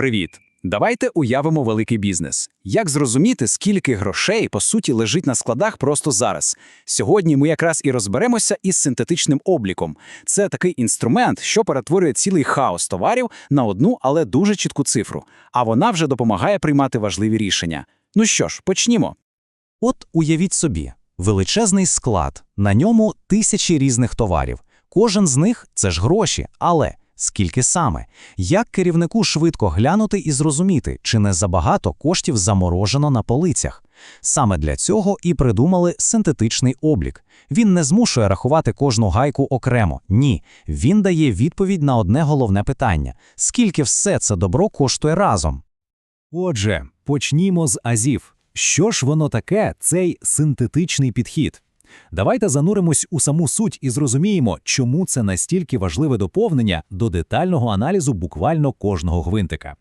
Привіт! Давайте уявимо великий бізнес. Як зрозуміти, скільки грошей, по суті, лежить на складах просто зараз? Сьогодні ми якраз і розберемося із синтетичним обліком. Це такий інструмент, що перетворює цілий хаос товарів на одну, але дуже чітку цифру. А вона вже допомагає приймати важливі рішення. Ну що ж, почнімо. От уявіть собі, величезний склад, на ньому тисячі різних товарів. Кожен з них це ж гроші, але скільки саме? Як керівнику швидко глянути і зрозуміти, чи не забагато коштів заморожено на полицях? Саме для цього і придумали синтетичний облік. Він не змушує рахувати кожну гайку окремо. Ні, він дає відповідь на одне головне питання: скільки все це добро коштує разом? Отже, почнімо з азів. Що ж воно таке, цей синтетичний підхід? Давайте зануримось у саму суть і зрозуміємо, чому це настільки важливе доповнення до детального аналізу буквально кожного гвинтика.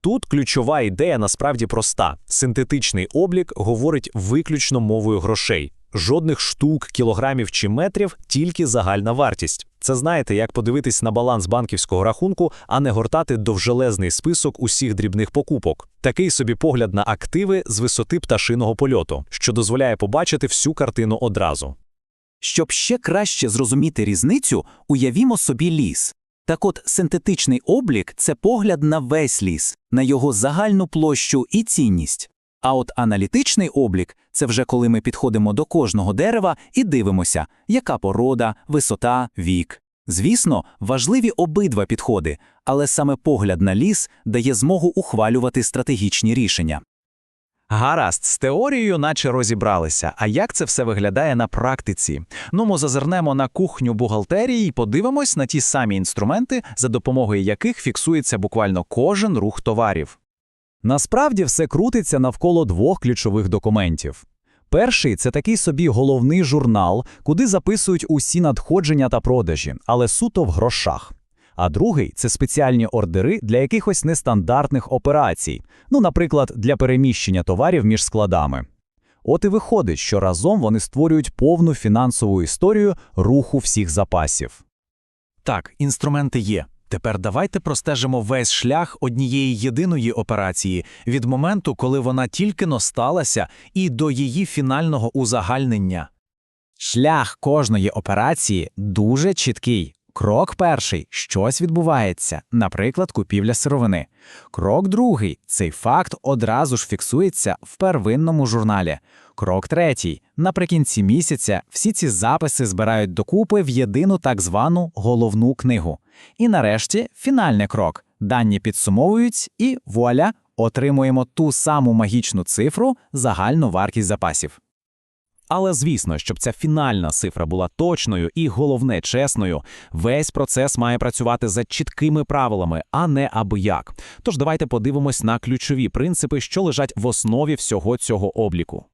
Тут ключова ідея насправді проста: синтетичний облік говорить виключно мовою грошей. Жодних штук, кілограмів чи метрів, тільки загальна вартість. Це знаєте, як подивитись на баланс банківського рахунку, а не гортати довжелезний список усіх дрібних покупок. Такий собі погляд на активи з висоти пташиного польоту, що дозволяє побачити всю картину одразу. Щоб ще краще зрозуміти різницю, уявімо собі ліс. Так от синтетичний облік це погляд на весь ліс, на його загальну площу і цінність. А от аналітичний облік це вже коли ми підходимо до кожного дерева і дивимося, яка порода, висота, вік. Звісно, важливі обидва підходи, але саме погляд на ліс дає змогу ухвалювати стратегічні рішення. Гаразд, з теорією наче розібралися. А як це все виглядає на практиці? Ну, ми зазирнемо на кухню бухгалтерії і подивимось на ті самі інструменти, за допомогою яких фіксується буквально кожен рух товарів. Насправді все крутиться навколо двох ключових документів. Перший це такий собі головний журнал, куди записують усі надходження та продажі, але суто в грошах. А другий це спеціальні ордери для якихось нестандартних операцій, ну, наприклад, для переміщення товарів між складами. От і виходить, що разом вони створюють повну фінансову історію руху всіх запасів. Так, інструменти є. Тепер давайте простежимо весь шлях однієї єдиної операції від моменту, коли вона тільки но сталася, і до її фінального узагальнення. Шлях кожної операції дуже чіткий. Крок перший щось відбувається, наприклад, купівля сировини. Крок другий цей факт одразу ж фіксується в первинному журналі. Крок третій наприкінці місяця всі ці записи збирають докупи в єдину так звану головну книгу. І нарешті фінальний крок. Дані підсумовують і вуаля, отримуємо ту саму магічну цифру загальну вартість запасів. Але звісно, щоб ця фінальна цифра була точною і, головне, чесною, весь процес має працювати за чіткими правилами, а не аби як. Тож давайте подивимось на ключові принципи, що лежать в основі всього цього обліку.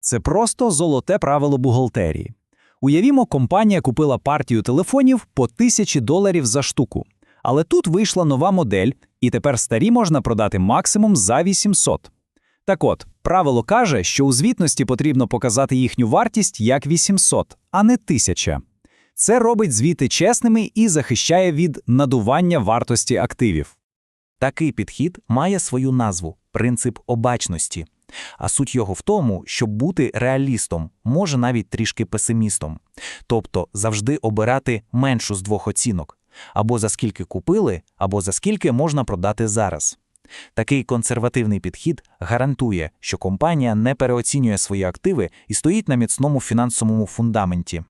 Це просто золоте правило бухгалтерії. Уявімо, компанія купила партію телефонів по тисячі доларів за штуку. Але тут вийшла нова модель, і тепер старі можна продати максимум за 800. Так от, правило каже, що у звітності потрібно показати їхню вартість як 800, а не 1000. Це робить звіти чесними і захищає від надування вартості активів. Такий підхід має свою назву принцип обачності. А суть його в тому, щоб бути реалістом, може навіть трішки песимістом, тобто завжди обирати меншу з двох оцінок або за скільки купили, або за скільки можна продати зараз. Такий консервативний підхід гарантує, що компанія не переоцінює свої активи і стоїть на міцному фінансовому фундаменті.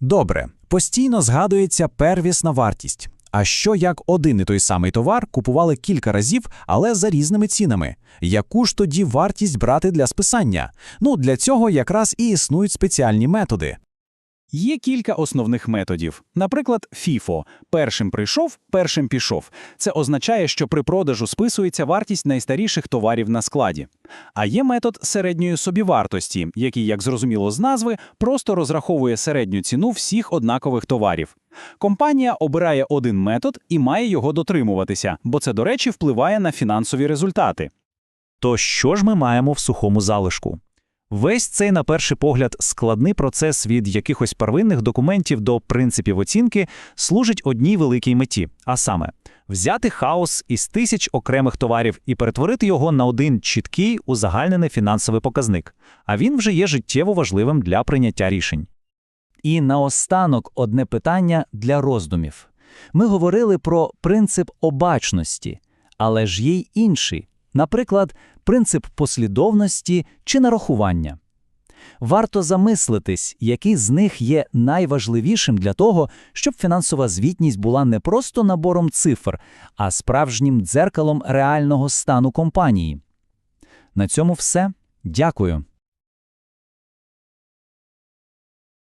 Добре, постійно згадується первісна вартість. А що як один і той самий товар купували кілька разів, але за різними цінами? Яку ж тоді вартість брати для списання? Ну, для цього якраз і існують спеціальні методи. Є кілька основних методів. Наприклад, FIFO – першим прийшов, першим пішов. Це означає, що при продажу списується вартість найстаріших товарів на складі. А є метод середньої собівартості, який, як зрозуміло з назви, просто розраховує середню ціну всіх однакових товарів. Компанія обирає один метод і має його дотримуватися, бо це, до речі, впливає на фінансові результати. То що ж ми маємо в сухому залишку? Весь цей, на перший погляд, складний процес від якихось первинних документів до принципів оцінки служить одній великій меті, а саме взяти хаос із тисяч окремих товарів і перетворити його на один чіткий узагальнений фінансовий показник. А він вже є життєво важливим для прийняття рішень. І наостанок одне питання для роздумів. Ми говорили про принцип обачності, але ж є й інший, наприклад, принцип послідовності чи нарахування. Варто замислитись, який з них є найважливішим для того, щоб фінансова звітність була не просто набором цифр, а справжнім дзеркалом реального стану компанії. На цьому все. Дякую.